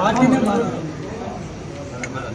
Party ने। माना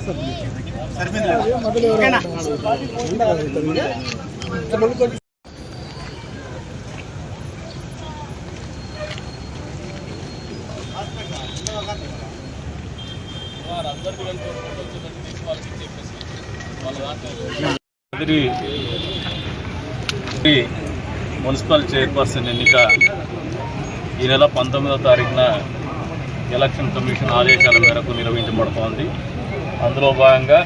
చదువు కదిరి ఈ మున్సిపల్ చైర్పర్సన్ ఎన్నిక ఈ నెల పంతొమ్మిదో తారీఖున ఎలక్షన్ కమిషన్ ఆదేశాల మేరకు నిర్వహించబడుతోంది. అందులో భాగంగా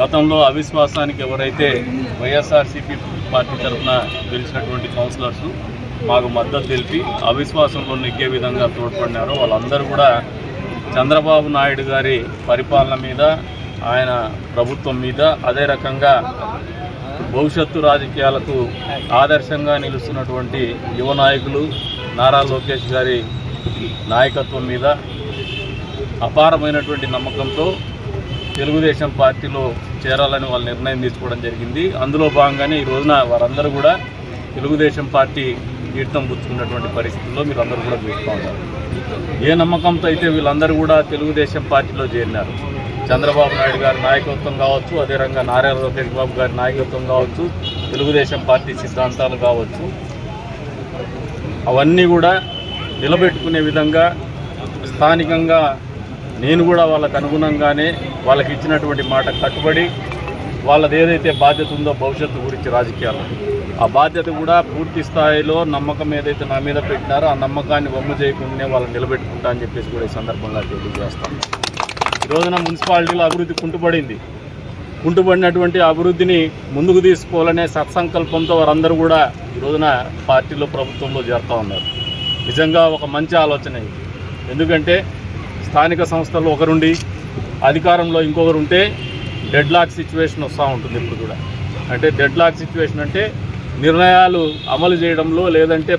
గతంలో అవిశ్వాసానికి ఎవరైతే వైఎస్ఆర్సీపీ పార్టీ తరఫున గెలిచినటువంటి కౌన్సిలర్స్ మాకు మద్దతు తెలిపి అవిశ్వాసంలో నెగ్గే విధంగా తోడ్పడినారో వాళ్ళందరూ కూడా చంద్రబాబు నాయుడు గారి పరిపాలన మీద ఆయన ప్రభుత్వం మీద అదే రకంగా భవిష్యత్తు రాజకీయాలకు ఆదర్శంగా నిలుస్తున్నటువంటి యువ నాయకులు నారా లోకేష్ గారి నాయకత్వం మీద అపారమైనటువంటి నమ్మకంతో తెలుగుదేశం పార్టీలో చేరాలని వాళ్ళు నిర్ణయం తీసుకోవడం జరిగింది. అందులో భాగంగానే ఈ రోజున వారందరూ కూడా తెలుగుదేశం పార్టీ తీర్థం పుచ్చుకున్నటువంటి పరిస్థితుల్లో మీరు అందరూ కూడా చూస్తూ ఉన్నారు. ఏ నమ్మకంతో అయితే వీళ్ళందరూ కూడా తెలుగుదేశం పార్టీలో చేరినారు. చంద్రబాబు నాయుడు గారి నాయకత్వం కావచ్చు అదే రంగా నారా లోకేష్ బాబు గారి నాయకత్వం కావచ్చు తెలుగుదేశం పార్టీ సిద్ధాంతాలు కావచ్చు అవన్నీ కూడా నిలబెట్టుకునే విధంగా స్థానికంగా నేను కూడా వాళ్ళకు అనుగుణంగానే వాళ్ళకి ఇచ్చినటువంటి మాట కట్టుబడి వాళ్ళది ఏదైతే బాధ్యత ఉందో భవిష్యత్తు గురించి రాజకీయాలు ఆ బాధ్యత కూడా పూర్తి స్థాయిలో నమ్మకం ఏదైతే నా మీద పెట్టినారో ఆ నమ్మకాన్ని వమ్ము చేయకుండానే వాళ్ళని నిలబెట్టుకుంటా అని చెప్పేసి కూడా ఈ సందర్భంగా తెలియజేస్తాను ఈ రోజున మున్సిపాలిటీలో అభివృద్ధి కుంటుపడింది కుంటుపడినటువంటి అభివృద్ధిని ముందుకు తీసుకోవాలనే సత్సంకల్పంతో వారందరూ కూడా ఈ రోజున పార్టీలో ప్రభుత్వంలో చేరుతూ ఉన్నారు. నిజంగా ఒక మంచి ఆలోచన ఇది. ఎందుకంటే స్థానిక సంస్థల్లో ఒకరుండి అధికారంలో ఇంకొకరు ఉంటే డెడ్ లాక్ సిచ్యువేషన్ వస్తూ ఉంటుంది ఇప్పుడు కూడా. అంటే డెడ్ లాక్ సిచ్యువేషన్ అంటే నిర్ణయాలు అమలు చేయడంలో లేదంటే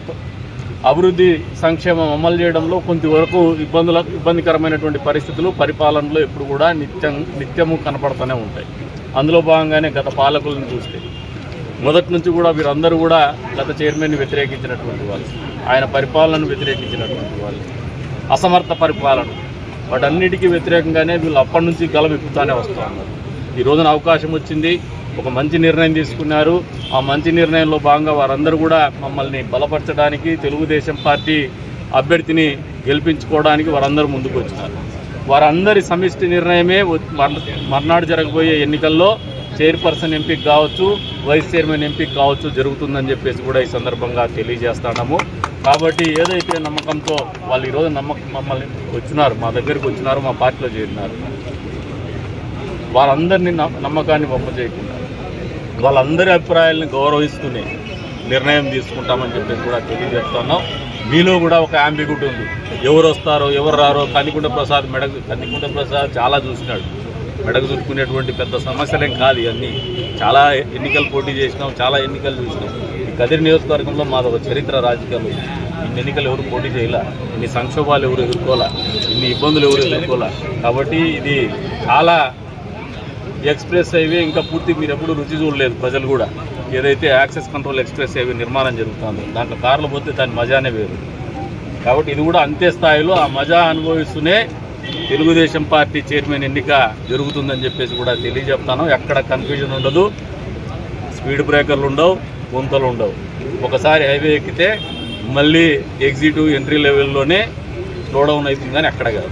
అభివృద్ధి సంక్షేమం అమలు చేయడంలో కొంతవరకు ఇబ్బందుల ఇబ్బందికరమైనటువంటి పరిస్థితులు పరిపాలనలో ఎప్పుడు కూడా నిత్యం నిత్యము కనపడుతూనే ఉంటాయి. అందులో భాగంగానే గత పాలకులను చూస్తే. మొదటి నుంచి కూడా వీరందరూ కూడా గత చైర్మన్ని వ్యతిరేకించినటువంటి వాళ్ళు. ఆయన పరిపాలనను వ్యతిరేకించినటువంటి వాళ్ళు. అసమర్థ పరిపాలన. వాటన్నిటికీ వ్యతిరేకంగానే వీళ్ళు అప్పటి నుంచి గలవిప్పుతానే వస్తూ ఉన్నారు. ఈ రోజున అవకాశం వచ్చింది. ఒక మంచి నిర్ణయం తీసుకున్నారు. ఆ మంచి నిర్ణయంలో భాగంగా వారందరూ కూడా మమ్మల్ని బలపరచడానికి తెలుగుదేశం పార్టీ అభ్యర్థిని గెలిపించుకోవడానికి వారందరూ ముందుకు వచ్చినారు. వారందరి సమిష్టి నిర్ణయమే మర్- మర్నాడు జరగబోయే ఎన్నికల్లో చైర్పర్సన్ ఎంపిక కావచ్చు వైస్ చైర్మన్ ఎంపిక కావచ్చు జరుగుతుందని చెప్పేసి కూడా ఈ సందర్భంగా తెలియజేస్తున్నాము కాబట్టి ఏదైతే నమ్మకంతో వాళ్ళు ఈరోజు నమ్మకం మమ్మల్ని వచ్చినారు మా దగ్గరికి వచ్చినారు మా పార్టీలో చేరినారు వాళ్ళందరినీ నమ్మ- నమ్మకాన్ని పంప చేయకుండా వాళ్ళందరి అభిప్రాయాలను గౌరవిస్తూనే నిర్ణయం తీసుకుంటామని చెప్పేసి కూడా తెలియజేస్తున్నాం మీలో కూడా ఒక అంబిగుట్ ఉంది. ఎవరు వస్తారో ఎవరు రారో కనికుంట ప్రసాద్ మెడ కనికుంట ప్రసాద్ చాలా చూసినాడు. మెడకు చుట్టుకునేటువంటి పెద్ద సమస్యలేం కాదు ఇవన్నీ. చాలా ఎన్నికలు పోటీ చేసినాం చాలా ఎన్నికలు చూసినాం. ఈ కదిరి నియోజకవర్గంలో మాది ఒక చరిత్ర రాజకీయాలు. ఇన్ని ఎన్నికలు ఎవరు పోటీ చేయాల? ఇన్ని సంక్షోభాలు ఎవరు ఎదుర్కోవాలా? ఇన్ని ఇబ్బందులు ఎవరు ఎదుర్కోవాలా? కాబట్టి ఇది చాలా ఎక్స్ప్రెస్ హైవే ఇంకా పూర్తి మీరు ఎప్పుడు రుచి చూడలేదు ప్రజలు కూడా. ఏదైతే యాక్సెస్ కంట్రోల్ ఎక్స్ప్రెస్ హైవే నిర్మాణం జరుగుతుంది దాంట్లో కార్లు పోతే దాని మజానే వేరు. కాబట్టి ఇది కూడా అంతే స్థాయిలో ఆ మజా అనుభవిస్తూనే తెలుగుదేశం పార్టీ చైర్మన్ ఎన్నిక జరుగుతుందని చెప్పేసి కూడా తెలియజెప్తాను. ఎక్కడ కన్ఫ్యూజన్ ఉండదు. స్పీడ్ బ్రేకర్లు ఉండవు గుంతలు ఉండవు. ఒకసారి హైవే ఎక్కితే మళ్ళీ ఎగ్జిట్ ఎంట్రీ లెవెల్లోనే స్లో డౌన్ అవుతుంది కానీ అక్కడ కాదు.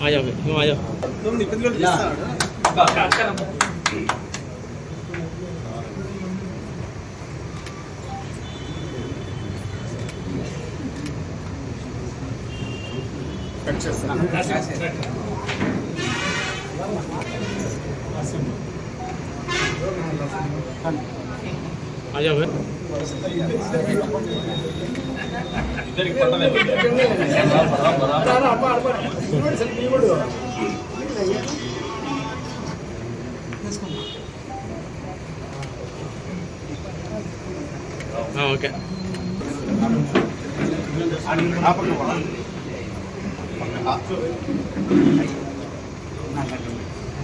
आ जाओ क्यों आ जाओ आ ఇద్దరికి ఓకే ఆ పక్క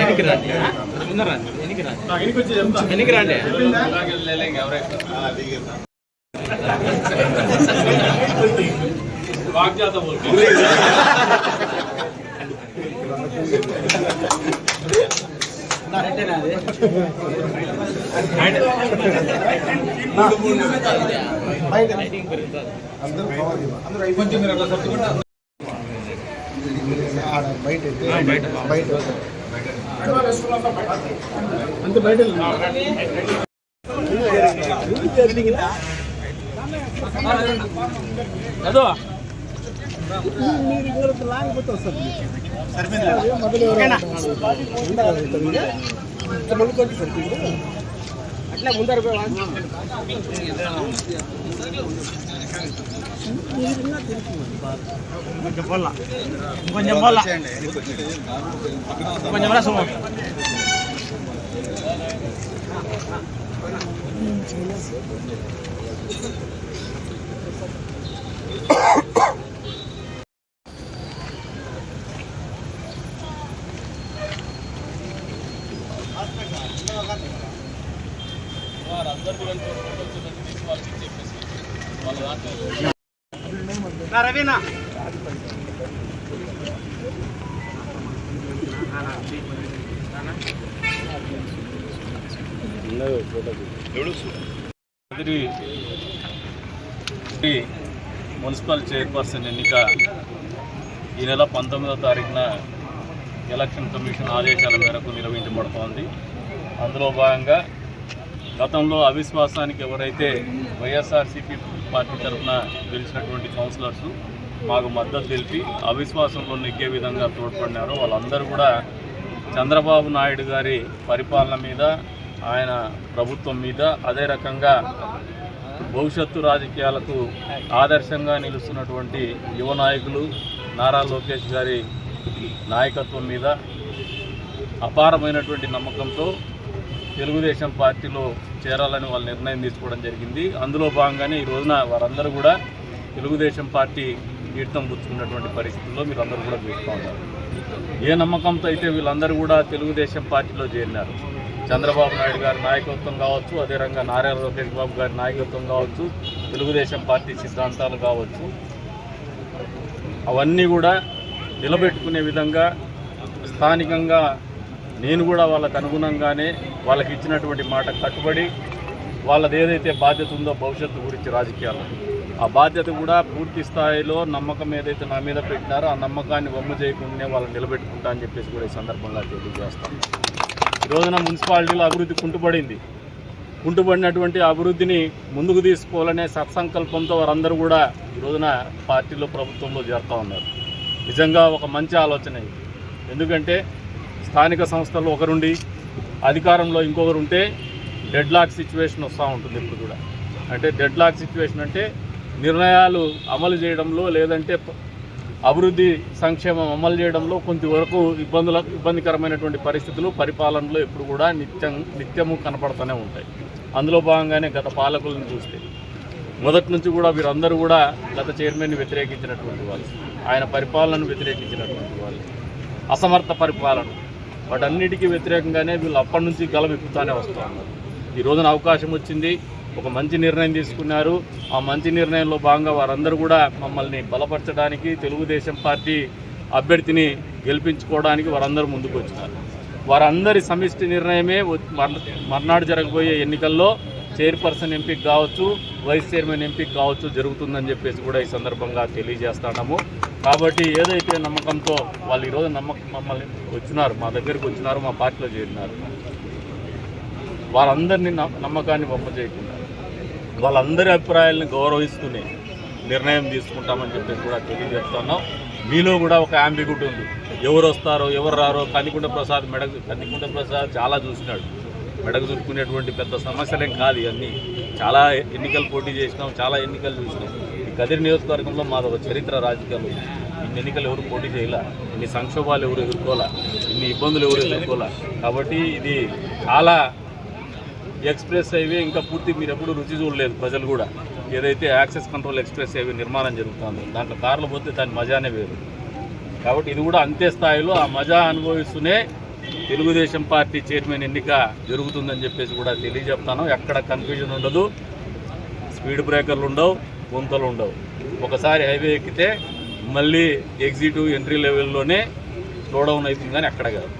ఎనికి రండి ముందర రండి ఎనికి రాండి ఎవరైనా ఎనికి రండి బయట బయట బయట అదో అట్లా ముందర కొంచెం పోలా కొంచెం రా సుమో రవీనా. మున్సిపల్ చైర్పర్సన్ ఎన్నిక ఈ నెల పంతొమ్మిదవ తారీఖున ఎలక్షన్ కమిషన్ ఆదేశాల మేరకు నిర్వహించబడుతోంది అందులో భాగంగా గతంలో అవిశ్వాసానికి ఎవరైతే వైఎస్ఆర్సీపీ పార్టీ తరఫున గెలిచినటువంటి కౌన్సిలర్స్ మాకు మద్దతు తెలిపి అవిశ్వాసంలో నెగ్గే విధంగా తోడ్పడినారు వాళ్ళందరూ కూడా చంద్రబాబు నాయుడు గారి పరిపాలన మీద ఆయన ప్రభుత్వం మీద అదే రకంగా భవిష్యత్తు రాజకీయాలకు ఆదర్శంగా నిలుస్తున్నటువంటి యువ నాయకులు నారా లోకేష్ గారి నాయకత్వం మీద అపారమైనటువంటి నమ్మకంతో తెలుగుదేశం పార్టీలో చేరాలని వాళ్ళు నిర్ణయం తీసుకోవడం జరిగింది. అందులో భాగంగానే ఈ రోజున వారందరూ కూడా తెలుగుదేశం పార్టీ తీర్థం పుచ్చుకున్నటువంటి పరిస్థితుల్లో మీరు అందరూ కూడా చూస్తూ ఉన్నారు. ఏ నమ్మకంతో అయితే వీళ్ళందరూ కూడా తెలుగుదేశం పార్టీలో చేరినారు? చంద్రబాబు నాయుడు గారి నాయకత్వం కావచ్చు అదే రంగా నారా లోకేష్ బాబు గారి నాయకత్వం కావచ్చు తెలుగుదేశం పార్టీ సిద్ధాంతాలు కావచ్చు అవన్నీ కూడా నిలబెట్టుకునే విధంగా స్థానికంగా నేను కూడా వాళ్ళకు అనుగుణంగానే వాళ్ళకి ఇచ్చినటువంటి మాట కట్టుబడి వాళ్ళది ఏదైతే బాధ్యత ఉందో భవిష్యత్తు గురించి రాజకీయాలు ఆ బాధ్యత కూడా పూర్తి స్థాయిలో నమ్మకం ఏదైతే నా మీద పెట్టినారో ఆ నమ్మకాన్ని వమ్ము చేయకుండానే వాళ్ళని నిలబెట్టుకుంటా అని చెప్పేసి కూడా ఈ సందర్భంగా తెలియజేస్తాం ఈ రోజున మున్సిపాలిటీలో అభివృద్ధి కుంటుపడింది. కుంటుపడినటువంటి అభివృద్ధిని ముందుకు తీసుకోవాలనే సత్సంకల్పంతో వారందరూ కూడా ఈ రోజున పార్టీలో ప్రభుత్వంలో చేరుతూ ఉన్నారు. నిజంగా ఒక మంచి ఆలోచన ఇది. ఎందుకంటే స్థానిక సంస్థల్లో ఒకరుండి అధికారంలో ఇంకొకరు ఉంటే డెడ్ లాక్ సిచ్యువేషన్ వస్తూ ఉంటుంది ఇప్పుడు కూడా. అంటే డెడ్ లాక్ సిచ్యువేషన్ అంటే నిర్ణయాలు అమలు చేయడంలో లేదంటే అభివృద్ధి సంక్షేమం అమలు చేయడంలో కొంతవరకు ఇబ్బందుల ఇబ్బందికరమైనటువంటి పరిస్థితులు పరిపాలనలో ఇప్పుడు కూడా నిత్యం నిత్యము కనపడుతూనే ఉంటాయి. అందులో భాగంగానే గత పాలకులను చూస్తే మొదటి నుంచి కూడా వీరందరూ కూడా గత చైర్మన్ని వ్యతిరేకించినటువంటి వాళ్ళు ఆయన పరిపాలనను వ్యతిరేకించినటువంటి వాళ్ళు. అసమర్థ పరిపాలన. వాటన్నిటికీ వ్యతిరేకంగానే వీళ్ళు అప్పటి నుంచి గలమెక్కుతానే వస్తూ ఉన్నారు. ఈ రోజున అవకాశం వచ్చింది ఒక మంచి నిర్ణయం తీసుకున్నారు. ఆ మంచి నిర్ణయంలో భాగంగా వారందరూ కూడా మమ్మల్ని బలపరచడానికి తెలుగుదేశం పార్టీ అభ్యర్థిని గెలిపించుకోవడానికి వారందరూ ముందుకు వచ్చినారు. వారందరి సమిష్టి నిర్ణయమే మర్నాడు జరగబోయే ఎన్నికల్లో చైర్పర్సన్ ఎంపిక కావచ్చు వైస్ చైర్మన్ ఎంపిక కావచ్చు జరుగుతుందని చెప్పేసి కూడా ఈ సందర్భంగా తెలియజేస్తున్నాము. కాబట్టి ఏదైతే నమ్మకంతో వాళ్ళు ఈరోజు నమ్మకం మమ్మల్ని వచ్చినారు మా దగ్గరికి వచ్చినారు మా పార్టీలో చేరినారు వారందరినీ నమ్మ- నమ్మకాన్ని బొమ్మ చేయకుండా వాళ్ళందరి అభిప్రాయాలను గౌరవిస్తూనే నిర్ణయం తీసుకుంటామని చెప్పేసి కూడా తెలియజేస్తున్నాం. మీలో కూడా ఒక అంబిగుడ్ ఉంది. ఎవరు వస్తారో ఎవరు రారో కనికుంట ప్రసాద్ మెడ కనికుంట ప్రసాద్ చాలా చూసినాడు. మెడకు చుట్టుకునేటువంటి పెద్ద సమస్యలేం కాదు ఇవన్నీ. చాలా ఎన్నికలు పోటీ చేసినాం చాలా ఎన్నికలు చూసినాం. ఈ కదిరి నియోజకవర్గంలో మాది ఒక చరిత్ర రాజకీయాలు. ఇన్ని ఎన్నికలు ఎవరు పోటీ చేయలే? ఇన్ని సంక్షోభాలు ఎవరు ఎదుర్కోలే ఇన్ని ఇబ్బందులు ఎవరు ఎదుర్కోలే కాబట్టి ఇది చాలా ఎక్స్ప్రెస్ హైవే ఇంకా పూర్తి మీరు ఎప్పుడు రుచి చూడలేదు ప్రజలు కూడా. ఏదైతే యాక్సెస్ కంట్రోల్ ఎక్స్ప్రెస్ హైవే నిర్మాణం జరుగుతుంది దాంట్లో కార్లు పోతే దాని మజానే వేరు. కాబట్టి ఇది కూడా అంతే స్థాయిలో ఆ మజా అనుభవిస్తూనే తెలుగుదేశం పార్టీ చైర్మన్ ఎన్నిక జరుగుతుందని చెప్పేసి కూడా తెలియజెప్తాను. ఎక్కడ కన్ఫ్యూజన్ ఉండదు. స్పీడ్ బ్రేకర్లు ఉండవు గుంతలు ఉండవు. ఒకసారి హైవే ఎక్కితే మళ్ళీ ఎగ్జిట్ ఎంట్రీ లెవెల్లోనే స్లో డౌన్ అవుతుంది కానీ అక్కడ కాదు.